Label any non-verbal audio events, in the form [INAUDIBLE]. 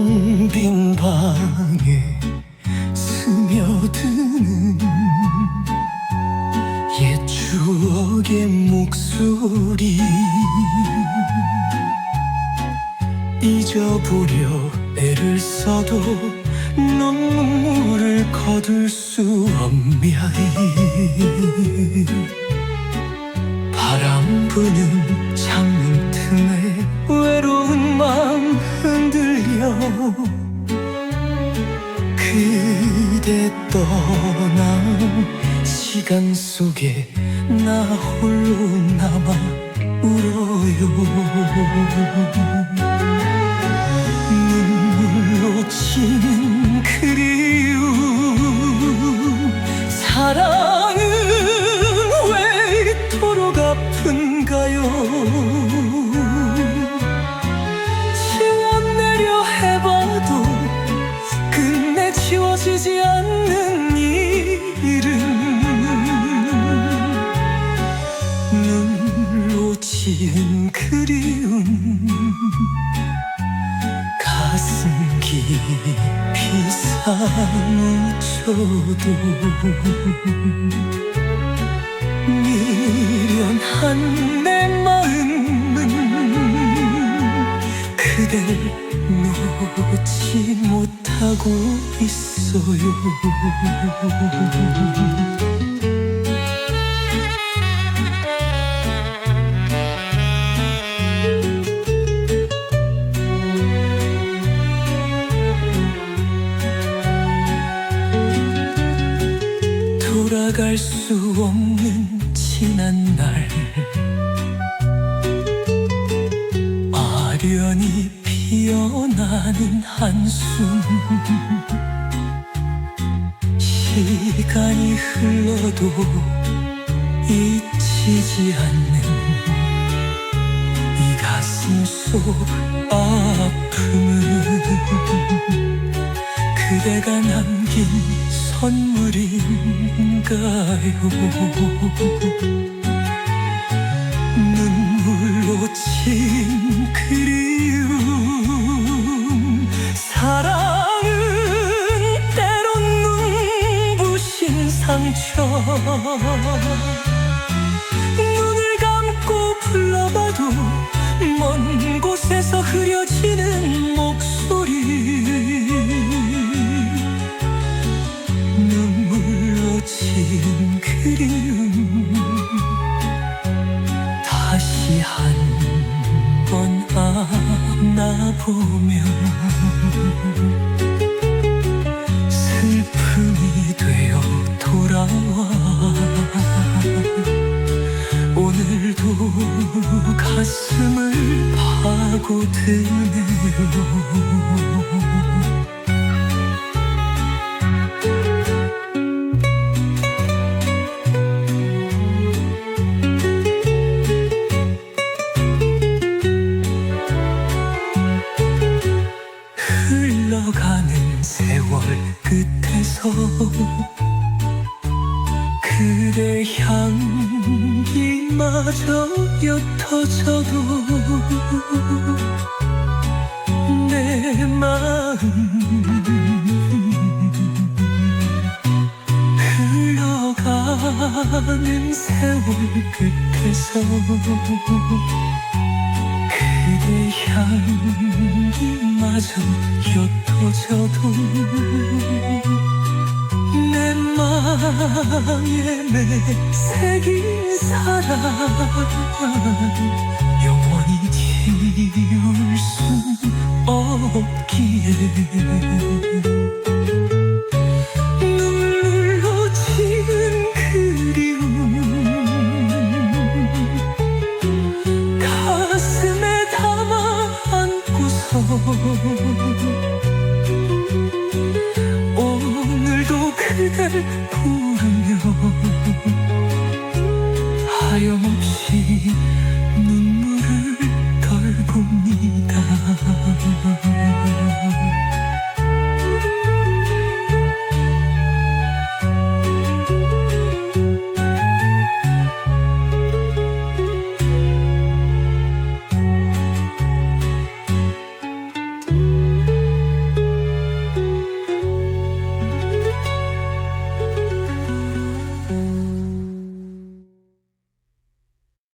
텅 빈 방에 스며드는 옛 추억의 목소리. 잊어보려 애를 써도 눈물을 거둘 수 없냐이. 바람 부는 창문 틈에 흔들려 그대 떠난 시간 속에 나 홀로 남아 울어요 깊이 사무쳐도 미련한 내 마음은 그댈 놓지 못하고 있어요 돌아갈 수 없는 지난 날. 아련히 피어나는 한숨. 시간이 흘러도 잊히지 않는 이 가슴 속 아픔은 그대가 남 긴 선물인가요? 눈물로 친 그리움 사랑은 때론 눈부신 상처 안아보면 슬픔이 되어 돌아와. 오늘도 가슴을 파고드네요 [LAUGHS] 그대 향기마저 옅어져도 내 마음 흘러가는 세월 끝에서 그대 향기마저 옅어져도 내 맘에 새긴 사랑. 영원히 지울 순 없기에. 눈물로 지은 그리움. 가슴에 담아 안고서 그대를 부르며